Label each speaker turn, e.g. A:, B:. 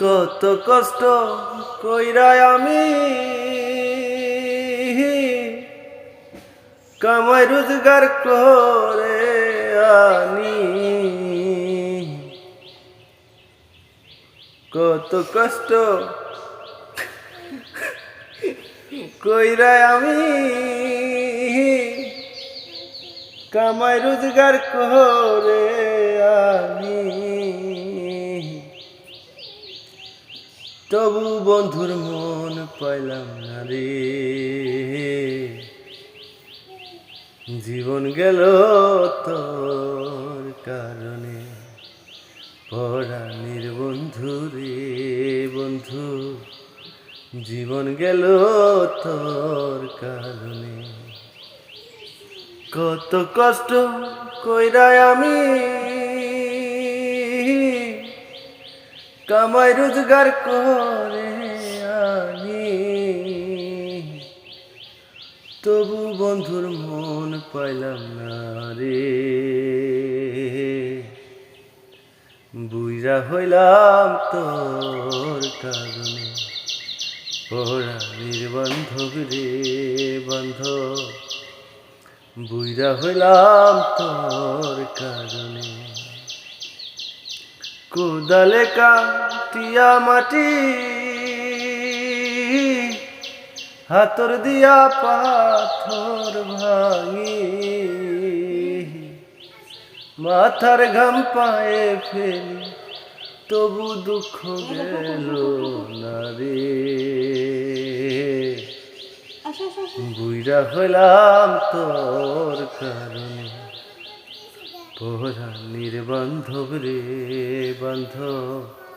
A: কত কষ্ট কইরায় আমি কামাই রোজগার করে আনি। কত কষ্ট কইরায় আমি কামাই রোজগার করে তবু বন্ধুর মন পাইলাম না রে। জীবন গেল তোর কারণে। পরাণের বন্ধু রে বন্ধু, জীবন গেল তোর কারণে। কত কষ্ট কইরায় আমি কামাই রোজগার করে আনি তবু বন্ধুর মন পাইলাম না রে। বুইরা হইলাম তোর কারণে। পরাণীর বান্ধব রে বান্ধব। বুইরা হইলাম তোর কারণে। কোদালে কাটিয়া মাটি হাতর দিয়া পাথর ভাঙি। মাথার ঘাম পায়ে ফেলি তবু দুঃখ গেল না রে। বুইরা হইলাম তোর কারণে। পরাণীর নির্বান্ধব রে বান্ধব।